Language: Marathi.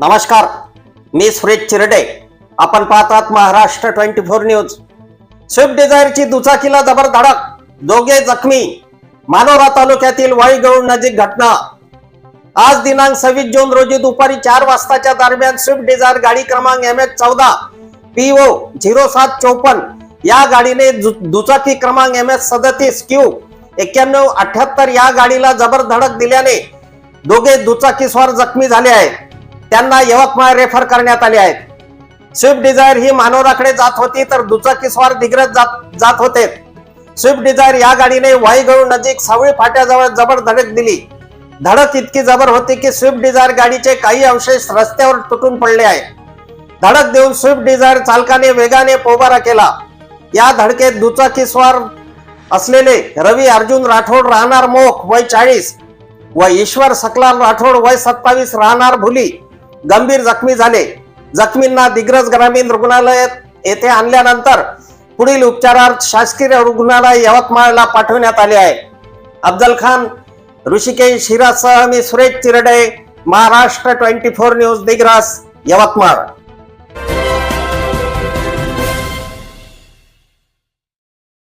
नमस्कार मी सुरेश चिरडे. आपण पाहतात Maharashtra twenty four news. Swift डिझायरची दुचाकीला जबर धडक दोघे जखमी. मानोरा तालुक्यातील वाईगौड नजीक घटना. आज दिनांक सव्वीस जून रोजी दुपारी चार वाजताच्या दरम्यान स्विफ्ट डिझायर गाडी क्रमांक एम एच चौदा पीओ झिरो सात चौपन्न या गाडीने दु- दुचाकी क्रमांक एम एच सदतीस क्यू एक्क्याण्णव अठ्याहत्तर या गाडीला जबर धडक दिल्याने दोघे दुचाकीस्वार जखमी झाले आहेत. त्यांना यवतमाळ रेफर करण्यात आले आहेत. स्विफ्ट डिझायर ही मानोराकडे जात होती तर दुचाकी स्वार दिग्रज जात जात होते. स्विफ्ट डिझायर या गाडीने वाईगळू नजीक सावळी फाट्याजवळ जबर धडक दिली. धडक इतकी जबर होती की स्विफ्ट डिझायर गाडीचे काही अवशेष रस्त्यावर तुटून पडले आहेत धडक देऊन स्विफ्ट डिझायर चालकाने वेगाने पोबारा केला. या धडकेत दुचाकी स्वार असलेले रवी अर्जुन राठोड राहणार मोख वय चाळीस. व ईश्वर सकलाल राठोड वय सत्तावीस राहणार भुली. गंभीर जखमी झाले. जखमींना दिग्रज ग्रामीण रुग्णालयात येथे आणल्यानंतर पुढील उपचारार्थ शासकीय रुग्णालय यवतमाळला पाठवण्यात आले आहे. अफजल खान ऋषिकेश हिरासह मी Suresh Chirde Maharashtra twenty four news Digras Yavatmal.